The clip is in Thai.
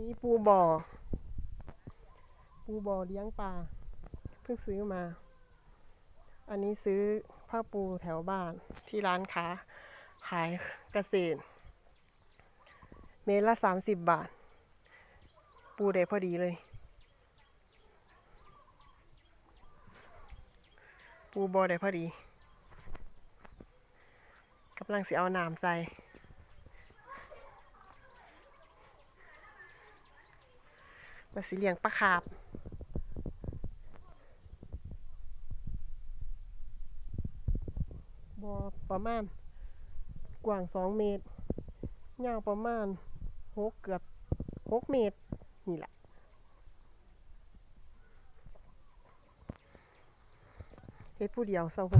นี้ปูบ่อ ปูบ่อเลี้ยงปลา เพิ่งซื้อมา อันนี้ซื้อผ้าปูแถวบ้านที่ร้านค้า ขายเกษตร เมตรละสามสิบบาท ปูได้พอดีเลย ปูบ่อได้พอดีกำลังสิเอาน้ำใส่ มาสิเลี้ยงปลาคาบบอประมาณ กว้างสองเมตรยาวประมาณหกเกือบหกเมตร นี่แหละเฮ็ดผู้เดียวเศร้าผู้